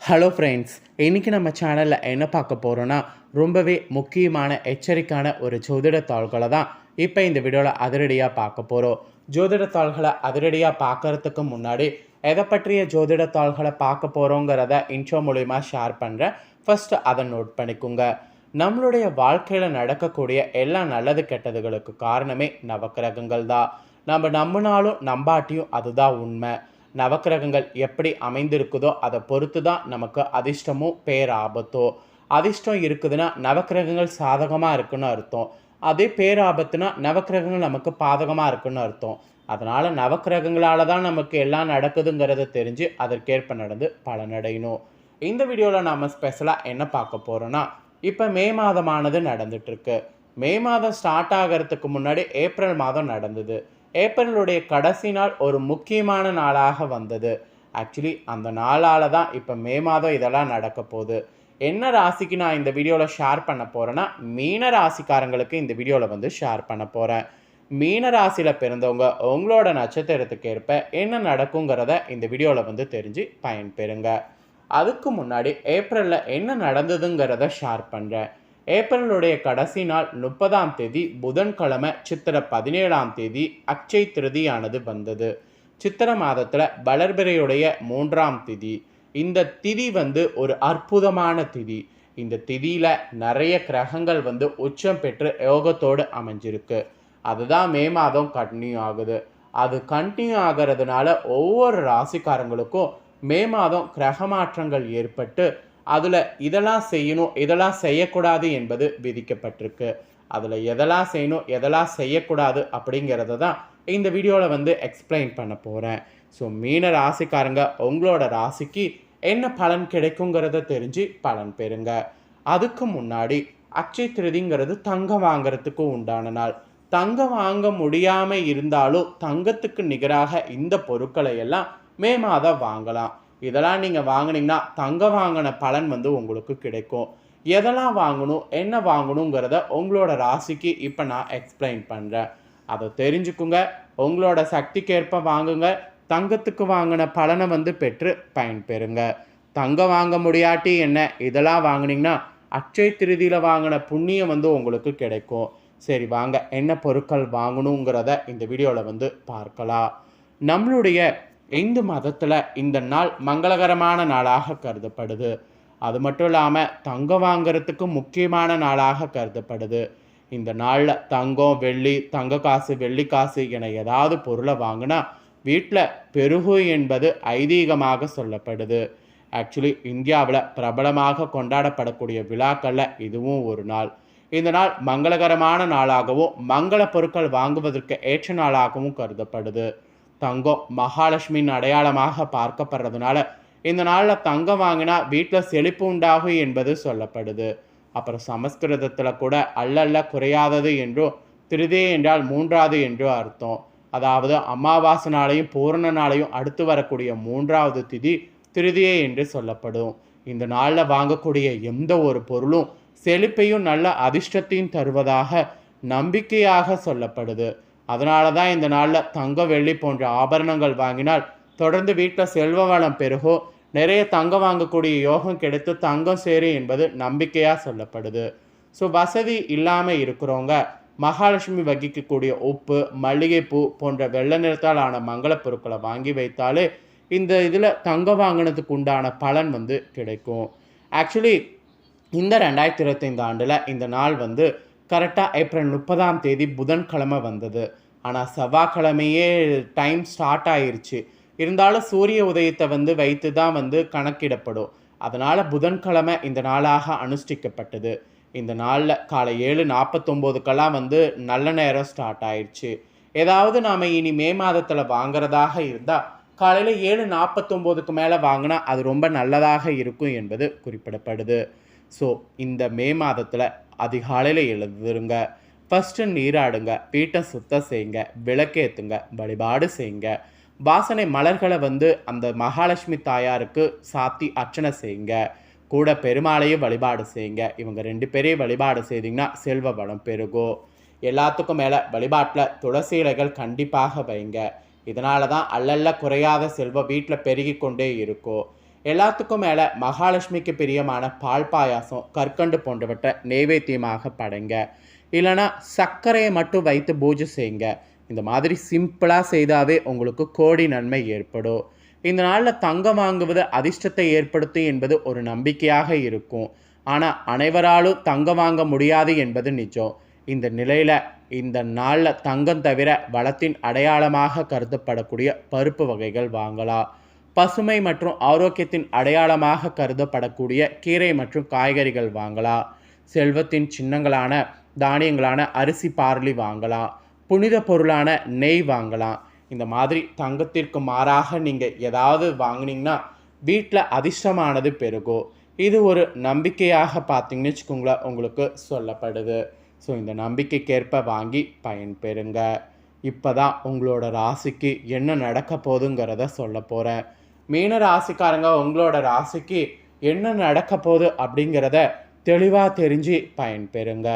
Hello friends இன்றைக்கி நம்ம சேனலில் என்ன பார்க்க போகிறோன்னா ரொம்பவே முக்கியமான எச்சரிக்கையான ஒரு ஜோதிட தாள்களை தான் இப்போ இந்த வீடியோவில் அதிரடியாக பார்க்க போகிறோம் ஜோதிட தாள்களை அதிரடியாக பார்க்கறதுக்கு முன்னாடி எதை பற்றிய ஜோதிட தாள்களை பார்க்க போகிறோங்கிறத இன்ட்ரோ மூலிமா ஷேர் பண்ணுறேன் ஃபஸ்ட்டு அதை நோட் பண்ணிக்கோங்க. நம்மளுடைய வாழ்க்கையில் நடக்கக்கூடிய எல்லா நல்லது கெட்டதுகளுக்கு காரணமே நவக்கிரகங்கள் தான். நம்ம நம்பினாலும் நம்பாட்டியும் அதுதான் உண்மை. நவக்கிரகங்கள் எப்படி அமைந்திருக்குதோ அதை பொறுத்து தான் நமக்கு அதிர்ஷ்டமோ பேராபத்தோ. அதிர்ஷ்டம் இருக்குதுன்னா நவக்கிரகங்கள் சாதகமாக இருக்குன்னு அர்த்தம். அதே பேராபத்துனா நவக்கிரகங்கள் நமக்கு பாதகமாக இருக்குன்னு அர்த்தம். அதனால் நவக்கிரகங்களால் தான் நமக்கு எல்லாம் நடக்குதுங்கிறத தெரிஞ்சு அதற்கேற்ப நடந்து பலனடையணும். இந்த வீடியோவில் நாம் ஸ்பெஷலாக என்ன பார்க்க போகிறோன்னா இப்போ மே மாதமானது நடந்துட்டுருக்கு. மே மாதம் ஸ்டார்ட் ஆகிறதுக்கு முன்னாடி ஏப்ரல் மாதம் நடந்தது. ஏப்ரலுடைய கடைசி நாள் ஒரு முக்கியமான நாளாக வந்தது. ஆக்சுவலி அந்த நாளால் தான் இப்போ மே மாதம் இதெல்லாம் நடக்க போகுது. என்ன ராசிக்கு நான் இந்த வீடியோவில் ஷேர் பண்ண போகிறேன்னா மீன ராசிக்காரங்களுக்கு இந்த வீடியோவில் வந்து ஷேர் பண்ண போகிறேன் மீன ராசியில் பிறந்தவங்க உங்களோட நட்சத்திரத்துக்கு ஏற்ப என்ன நடக்குங்கிறத இந்த வீடியோவில் வந்து தெரிஞ்சு பயன்பெறுங்க. அதுக்கு முன்னாடி ஏப்ரலில் என்ன நடந்ததுங்கிறத ஷேர் பண்ணுறேன் ஏப்ரலுடைய கடைசி நாள் முப்பதாம் தேதி புதன்கிழமை சித்திர பதினேழாம் தேதி அக்ஷய் திருதியானது வந்தது. சித்திர மாதத்தில் வளர்பிறையுடைய மூன்றாம் திதி. இந்த திதி வந்து ஒரு அற்புதமான திதி. இந்த திதியில் நிறைய கிரகங்கள் வந்து உச்சம் பெற்று யோகத்தோடு அமைஞ்சிருக்கு. அதுதான் மே மாதம் கண்டினியூ ஆகுது. அது கண்டினியூ ஆகிறதுனால ஒவ்வொரு ராசிக்காரங்களுக்கும் மே மாதம் கிரக மாற்றங்கள் ஏற்பட்டு அதில் இதெல்லாம் செய்யணும் இதெல்லாம் செய்யக்கூடாது என்பது விதிக்கப்பட்டிருக்கு. அதில் எதெல்லாம் செய்யணும் எதெல்லாம் செய்யக்கூடாது அப்படிங்கிறத தான் இந்த வீடியோவில் வந்து எக்ஸ்பிளைன் பண்ண போகிறேன் ஸோ மீன ராசிக்காரங்க உங்களோட ராசிக்கு என்ன பலன் கிடைக்குங்கிறத தெரிஞ்சு பலன் பெறுங்க. அதுக்கு முன்னாடி அச்சய திருதிங்கிறது தங்கம் வாங்கிறதுக்கு உண்டான நாள். தங்கம் வாங்க முடியாமல் இருந்தாலும் தங்கத்துக்கு நிகராக இந்த பொருட்களை எல்லாம் மே மாதம் வாங்கலாம். இதெல்லாம் நீங்கள் வாங்குனீங்கன்னா தங்கம் வாங்கின பலன் வந்து உங்களுக்கு கிடைக்கும். எதெல்லாம் வாங்கணும் என்ன வாங்கணுங்கிறத உங்களோட ராசிக்கு இப்போ நான் எக்ஸ்பிளைன் பண்ணுறேன் அதை தெரிஞ்சுக்குங்க. உங்களோட சக்திக்கேற்ப வாங்குங்க. தங்கத்துக்கு வாங்கின பலனை வந்து பெற்று பயன்பெறுங்க. தங்கம் வாங்க முடியாட்டி என்ன? இதெல்லாம் வாங்கினீங்கன்னா அட்சய திருதியில் வாங்கின புண்ணியம் வந்து உங்களுக்கு கிடைக்கும். சரி வாங்க. என்ன பொருட்கள் வாங்கணுங்கிறத இந்த வீடியோவில் வந்து பார்க்கலாம். நம்மளுடைய இந்து மதத்தில் இந்த நாள் மங்களகரமான நாளாக கருதப்படுது. அது மட்டும் இல்லாமல் தங்கம் வாங்குறதுக்கு முக்கியமான நாளாக கருதப்படுது. இந்த நாளில் தங்கம் வெள்ளி தங்க காசு வெள்ளி காசு என ஏதாவது பொருளை வாங்கினா வீட்டில் பெருகு என்பது ஐதீகமாக சொல்லப்படுது. ஆக்சுவலி இந்தியாவில் பிரபலமாக கொண்டாடப்படக்கூடிய விழாக்களில் இதுவும் ஒரு நாள். இந்த நாள் மங்களகரமான நாளாகவும் மங்கள பொருட்கள் வாங்குவதற்கு ஏற்ற நாளாகவும் கருதப்படுது. தங்கம் மகாலட்சுமியின் அடையாளமாக பார்க்கப்படுறதுனால இந்த நாளில் தங்கம் வாங்கினா வீட்டில் செழிப்பு உண்டாகும் என்பது சொல்லப்படுது. அப்புறம் சமஸ்கிருதத்தில் கூட அல்லல்ல குறையாதது என்றும் திருதே என்றால் மூன்றாவது என்றும் அர்த்தம். அதாவது அமாவாசை நாளையும் பூரண நாளையும் அடுத்து வரக்கூடிய மூன்றாவது திதி திருதியே என்று சொல்லப்படும். இந்த நாளில் வாங்கக்கூடிய எந்த ஒரு பொருளும் செழிப்பையும் நல்ல அதிர்ஷ்டத்தையும் தருவதாக நம்பிக்கையாக சொல்லப்படுது. அதனால தான் இந்த நாளில் தங்கம் வெள்ளி போன்ற ஆபரணங்கள் வாங்கினால் தொடர்ந்து வீட்டில் செல்வ வளம் பெருகோ. நிறைய தங்கம் வாங்கக்கூடிய யோகம் கிடைத்து தங்கம் சேரும் என்பது நம்பிக்கையாக சொல்லப்படுது. ஸோ வசதி இல்லாமல் இருக்கிறவங்க மகாலட்சுமி வகிக்கக்கூடிய உப்பு மல்லிகைப்பூ போன்ற வெள்ளை நிறத்தால் ஆன மங்கள பொருட்களை வாங்கி வைத்தாலே இந்த இதில் தங்கம் வாங்கினதுக்கு உண்டான பலன் வந்து கிடைக்கும். ஆக்சுவலி இந்த ரெண்டாயிரத்தி இருபத்தைந்து ஆண்டில் இந்த நாள் வந்து கரெக்டாக ஏப்ரல் முப்பதாம் தேதி புதன்கிழமை வந்தது. ஆனால் செவ்வாய்க்கிழமையே டைம் ஸ்டார்ட் ஆயிருச்சு. இருந்தாலும் சூரிய உதயத்தை வந்து வைத்து தான் வந்து கணக்கிடப்படும். அதனால் புதன்கிழமை இந்த நாளாக அனுஷ்டிக்கப்பட்டது. இந்த நாளில் காலை ஏழு நாற்பத்தொம்போதுக்கெல்லாம் வந்து நல்ல நேரம் ஸ்டார்ட் ஆயிடுச்சு ஏதாவது நாம் இனி மே மாதத்தில் வாங்குறதாக இருந்தால் காலையில் ஏழு நாற்பத்தொம்போதுக்கு மேலே வாங்கினா அது ரொம்ப நல்லதாக இருக்கும் என்பது குறிப்பிடப்படுது. ஸோ இந்த மே மாதத்தில் அதிகாலையில் எழுதுருங்க ஃபஸ்ட்டு நீராடுங்க வீட்டை சுத்தம் செய்யுங்க விளக்கேற்றுங்க வழிபாடு செய்யுங்க. வாசனை மலர்களை வந்து அந்த மகாலட்சுமி தாயாருக்கு சாத்தி அர்ச்சனை செய்யுங்க. கூட பெருமாளையும் வழிபாடு செய்யுங்க. இவங்க ரெண்டு பேரையும் வழிபாடு செய்தீங்கன்னா செல்வ வளம் பெருகும். எல்லாத்துக்கும் மேலே வழிபாட்டில் துளசி இலைகள் கண்டிப்பாக வைங்க. இதனால தான் அல்லல்ல குறையாத செல்வம் வீட்டில் பெருகி கொண்டே இருக்கும். எல்லாத்துக்கும் மேலே மகாலட்சுமிக்கு பிரியமான பால் பாயாசம் கற்கண்டு போன்றவற்றை நெய்வேத்தியமாக படைங்க. இல்லைனா சர்க்கரையை மட்டும் வைத்து பூஜை செய்யுங்க. இந்த மாதிரி சிம்பிளாக செய்தாவே உங்களுக்கு கோடி நன்மை ஏற்படும். இந்த நாளில் தங்கம் வாங்குவது அதிர்ஷ்டத்தை ஏற்படுத்தும் என்பது ஒரு நம்பிக்கையாக இருக்கும். ஆனால் அனைவராலும் தங்கம் வாங்க முடியாது என்பது நிஜம். இந்த நிலையில் இந்த நாளில் தங்கம் தவிர வளத்தின் அடையாளமாக கருதப்படக்கூடிய பருப்பு வகைகள் வாங்கலாம். பசுமை மற்றும் ஆரோக்கியத்தின் அடையாளமாக கருதப்படக்கூடிய கீரை மற்றும் காய்கறிகள் வாங்கலாம். செல்வத்தின் சின்னங்களான தானியங்களான அரிசி பார்லி வாங்கலாம் புனித பொருளான நெய் வாங்கலாம். இந்த மாதிரி தங்கத்திற்கு மாறாக நீங்கள் ஏதாவது வாங்கினீங்கன்னா வீட்டில் அதிர்ஷ்டமானது பெருகும் இது ஒரு நம்பிக்கையாக பார்த்தீங்கன்னு வச்சுக்கோங்களேன் உங்களுக்கு சொல்லப்படுது. ஸோ இந்த நம்பிக்கைக்கேற்ப வாங்கி பயன்பெறுங்க. இப்போ தான் உங்களோட ராசிக்கு என்ன நடக்க போகுதுங்கிறத சொல்ல போகிறேன் மீன ராசிக்காரங்க உங்களோட ராசிக்கு என்ன நடக்க போகுது அப்படிங்கிறத தெளிவாக தெரிஞ்சு பயன்பெறுங்க.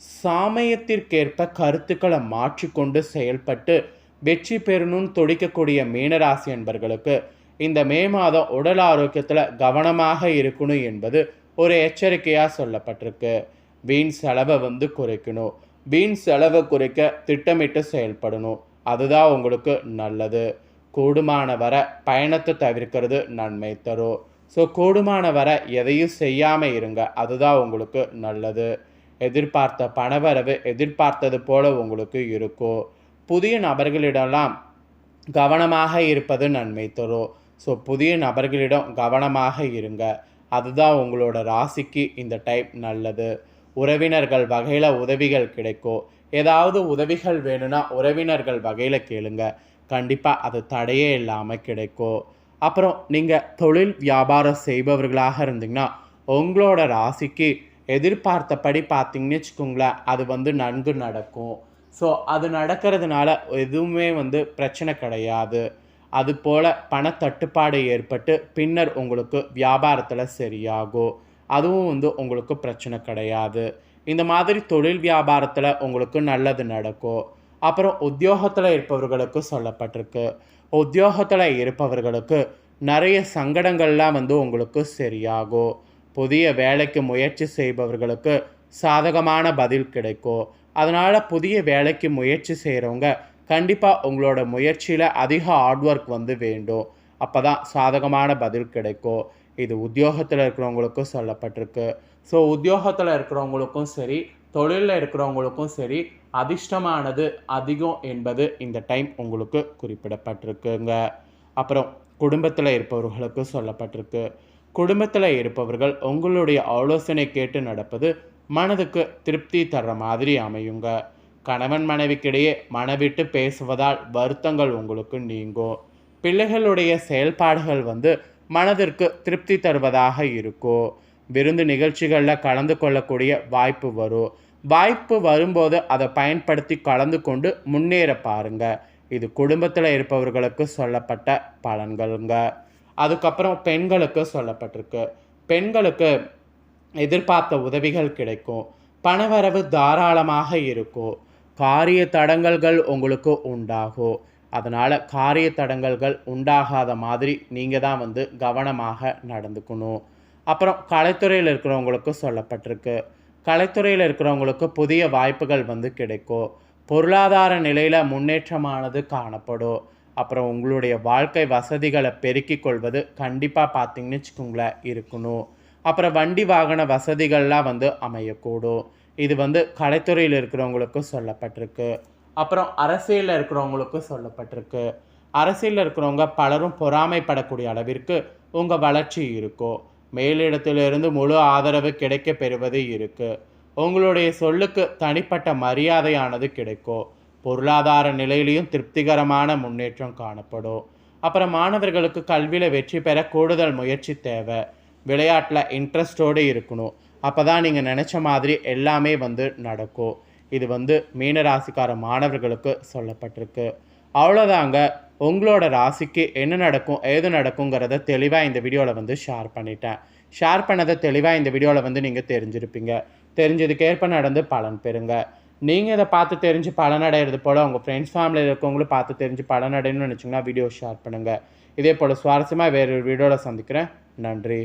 சாமயத்திற்கேற்ப கருத்துக்களை மாற்றிக்கொண்டு செயல்பட்டு வெற்றி பெறணும்னு துடிக்கக்கூடிய மீனராசி என்பர்களுக்கு இந்த மே மாதம் உடல் ஆரோக்கியத்தில் கவனமாக இருக்கணும் என்பது ஒரு எச்சரிக்கையாக சொல்லப்பட்டிருக்கு. வீண் செலவை வந்து குறைக்கணும். வீண் செலவை குறைக்க திட்டமிட்டு செயல்படணும். அதுதான் உங்களுக்கு நல்லது. கூடுமான வர பயணத்தை தவிர்க்கிறது நன்மை தரும். ஸோ கூடுமான வர எதையும் செய்யாமல் இருங்க. அதுதான் உங்களுக்கு நல்லது. எதிர்பார்த்த பணவரவு எதிர்பார்த்தது போல உங்களுக்கு இருக்கும் புதிய நபர்களிடம்லாம் கவனமாக இருப்பது நன்மை தரும் ஸோ புதிய நபர்களிடம் கவனமாக இருங்க. அதுதான் உங்களோட ராசிக்கு இந்த டைப் நல்லது. உறவினர்கள் வகையில் உதவிகள் கிடைக்கும் ஏதாவது உதவிகள் வேணும்னா உறவினர்கள் வகையில் கேளுங்க. கண்டிப்பாக அது தடையே இல்லாமல் கிடைக்கும் அப்புறம் நீங்கள் தொழில் வியாபாரம் செய்பவர்களாக இருந்தீங்கன்னா உங்களோட ராசிக்கு எதிர்பார்த்தபடி பார்த்தீங்கன்னு வச்சுக்கோங்களேன் அது வந்து நன்கு நடக்கும். ஸோ அது நடக்கிறதுனால எதுவுமே வந்து பிரச்சனை கிடையாது. அது போல் பணத்தட்டுப்பாடு ஏற்பட்டு பின்னர் உங்களுக்கு வியாபாரத்தில் சரியாகும். அதுவும் வந்து உங்களுக்கு பிரச்சனை கிடையாது. இந்த மாதிரி தொழில் வியாபாரத்தில் உங்களுக்கு நல்லது நடக்கும். அப்புறம் உத்தியோகத்தில் இருப்பவர்களுக்கு சொல்லப்பட்டிருக்கு. உத்தியோகத்தில் இருப்பவர்களுக்கு நிறைய சங்கடங்கள்லாம் வந்து உங்களுக்கு சரியாகும். புதிய வேலைக்கு முயற்சி செய்பவர்களுக்கு சாதகமான பதில் கிடைக்கும் அதனால் புதிய வேலைக்கு முயற்சி செய்கிறவங்க கண்டிப்பாக உங்களோட முயற்சியில் அதிக ஹார்ட் ஒர்க் வந்து வேண்டும். அப்போ தான் சாதகமான பதில் கிடைக்கும் இது உத்தியோகத்தில் இருக்கிறவங்களுக்கும் சொல்லப்பட்டிருக்கு. ஸோ உத்தியோகத்தில் இருக்கிறவங்களுக்கும் சரி தொழிலில் இருக்கிறவங்களுக்கும் சரி அதிர்ஷ்டமானது அதிகம் என்பது இந்த டைம் உங்களுக்கு குறிப்பிடப்பட்டிருக்குங்க. அப்புறம் குடும்பத்தில் இருப்பவர்களுக்கு சொல்லப்பட்டிருக்கு. குடும்பத்தில் இருப்பவர்கள் உங்களுடைய ஆலோசனை கேட்டு நடப்பது மனதுக்கு திருப்தி தர்ற மாதிரி அமையுங்க. கணவன் மனைவிக்கிடையே மனவிட்டு பேசுவதால் வருத்தங்கள் உங்களுக்கு நீங்கும். பிள்ளைகளுடைய செயல்பாடுகள் வந்து மனதிற்கு திருப்தி தருவதாக இருக்கும். விருந்து நிகழ்ச்சிகளில் கலந்து கொள்ளக்கூடிய வாய்ப்பு வரும். வாய்ப்பு வரும்போது அதை பயன்படுத்தி கலந்து கொண்டு முன்னேற பாருங்க. இது குடும்பத்தில் இருப்பவர்களுக்கு சொல்லப்பட்ட பலன்களுங்க. அதுக்கப்புறம் பெண்களுக்கு சொல்லப்பட்டிருக்கு. பெண்களுக்கு எதிர்பார்த்த உதவிகள் கிடைக்கும். பணவரவு தாராளமாக இருக்கும். காரிய தடங்கல்கள் உங்களுக்கு உண்டாகும். அதனால் காரிய தடங்கல்கள் உண்டாகாத மாதிரி நீங்கள் தான் வந்து கவனமாக நடந்துக்கணும். அப்புறம் கலைத்துறையில் இருக்கிறவங்களுக்கு சொல்லப்பட்டிருக்கு. கலைத்துறையில் இருக்கிறவங்களுக்கு புதிய வாய்ப்புகள் வந்து கிடைக்கும். பொருளாதார நிலையில் முன்னேற்றமானது காணப்படும். அப்புறம் உங்களுடைய வாழ்க்கை வசதிகளை பெருக்கிக் கொள்வது கண்டிப்பாக பார்த்தீங்கன்னு வச்சுக்கோங்களேன் இருக்கணும். அப்புறம் வண்டி வாகன வசதிகள்லாம் வந்து அமையக்கூடும். இது வந்து கலைத்துறையில் இருக்கிறவங்களுக்கு சொல்லப்பட்டிருக்கு. அப்புறம் அரசியலில் இருக்கிறவங்களுக்கும் சொல்லப்பட்டிருக்கு. அரசியலில் இருக்கிறவங்க பலரும் பொறாமைப்படக்கூடிய அளவிற்கு உங்கள் வளர்ச்சி இருக்கும். மேலிடத்திலிருந்து முழு ஆதரவு கிடைக்க பெறுவது இருக்குது உங்களுடைய சொல்லுக்கு தனிப்பட்ட மரியாதையானது கிடைக்கும். பொருளாதார நிலையிலையும் திருப்திகரமான முன்னேற்றம் காணப்படும். அப்புறம் மாணவர்களுக்கு கல்வியில் வெற்றி பெற கூடுதல் முயற்சி தேவை. விளையாட்டில் இன்ட்ரெஸ்டோடு இருக்கணும். அப்போ தான் நீங்கள் நினச்ச மாதிரி எல்லாமே வந்து நடக்கும். இது வந்து மீன ராசிக்கார மாணவர்களுக்கு சொல்லப்பட்டிருக்கு. அவ்வளோதாங்க. உங்களோட ராசிக்கு என்ன நடக்கும் ஏது நடக்குங்கிறத தெளிவாக இந்த வீடியோவில் வந்து ஷேர் பண்ணிட்டேன். ஷேர் பண்ணதை தெளிவாக இந்த வீடியோவில் வந்து நீங்கள் தெரிஞ்சிருப்பீங்க. தெரிஞ்சதுக்கேற்ப நடந்து பலன் பெறுங்க. நீங்கள் இதை பார்த்து தெரிஞ்சு பலனடைகிறது போல் உங்கள் ஃப்ரெண்ட்ஸ் ஃபேமிலியில் இருக்கவங்களும் பார்த்து தெரிஞ்சு பலனடையணும்னு நினச்சிங்கன்னா வீடியோ ஷேர் பண்ணுங்கள் இதே போல் சுவாரஸ்யமாக வேறொரு வீடியோவில் சந்திக்கிறேன். நன்றி.